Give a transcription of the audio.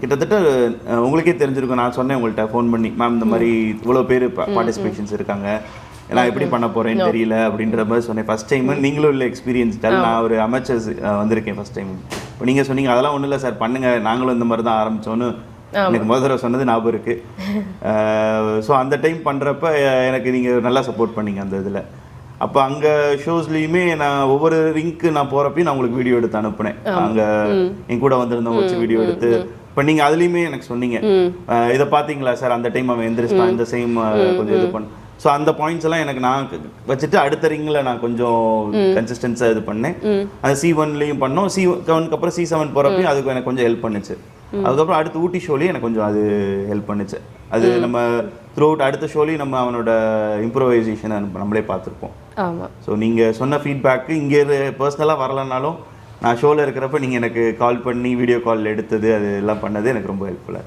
கிட்டத்தட்ட உங்களுக்கே தெரிஞ்சிருக்கும். நான் சொன்னேன் உங்கள்கிட்ட ஃபோன் பண்ணி மேம் இந்த மாதிரி இவ்வளோ பேர் பார்ட்டிசிபேஷன்ஸ் இருக்காங்க. நான் எப்படி பண்ண போறேன்னு தெரியல அப்படின்ற மாதிரி சொன்னேன். ஃபர்ஸ்ட் டைம் நீங்களும் இல்லை எக்ஸ்பீரியன்ஸ் நான் ஒரு அமைச்சர்ஸ் வந்திருக்கேன் ஃபர்ஸ்ட் டைம் இப்போ நீங்கள் சொன்னீங்க அதெல்லாம் ஒன்றும் இல்லை சார். பண்ணுங்க. நாங்களும் இந்த மாதிரி தான் ஆரம்பிச்சோன்னு எனக்கு முதல் தடவை சொன்னது ஞாபகம் இருக்கு. ஸோ அந்த டைம் பண்ணுறப்ப எனக்கு நீங்கள் நல்லா சப்போர்ட் பண்ணீங்க அந்த இதில். அப்போ அங்கே ஷோஸ்லேயுமே நான் ஒவ்வொரு ரிங்க்கு நான் போகிறப்பையும் நான் உங்களுக்கு வீடியோ எடுத்து அனுப்புனேன். அங்கே என் கூட வந்திருந்தவங்க வச்சு வீடியோ எடுத்து இப்போ நீங்கள் அதுலேயுமே எனக்கு சொன்னீங்க. இதை பார்த்தீங்களா சார்? அந்த டைம் அவன் எந்திரிச்சிட்டான் இந்த சேம் கொஞ்சம் இது பண்ண ஸோ அந்த பாயிண்ட்ஸ் எல்லாம் எனக்கு நான் வச்சுட்டு அடுத்த ரிங்கில் நான் கொஞ்சம் கன்சிஸ்டன்ஸாக இது பண்ணேன். அது சி ஒன்லேயும் பண்ணோம். சி செவனுக்கு அப்புறம் சி செவன் போகிறப்பையும் அதுக்கு எனக்கு கொஞ்சம் ஹெல்ப் பண்ணுச்சு. அதுக்கப்புறம் அடுத்து ஊட்டி ஷோலையும் எனக்கு கொஞ்சம் அது ஹெல்ப் பண்ணுச்சு. அது நம்ம த்ரூ அவுட் அடுத்த ஷோலையும் நம்ம அவனோட இம்ப்ரோவைசேஷனை நம்மளே பார்த்துருப்போம். ஸோ நீங்கள் சொன்ன ஃபீட்பேக்கு இங்கே பர்சனலாக வரலனாலும் நான் ஷோவில் இருக்கிறப்ப நீங்கள் எனக்கு கால் பண்ணி வீடியோ கால் எடுத்தது அது எல்லாம் பண்ணது எனக்கு ரொம்ப ஹெல்ப்ஃபுல்லாக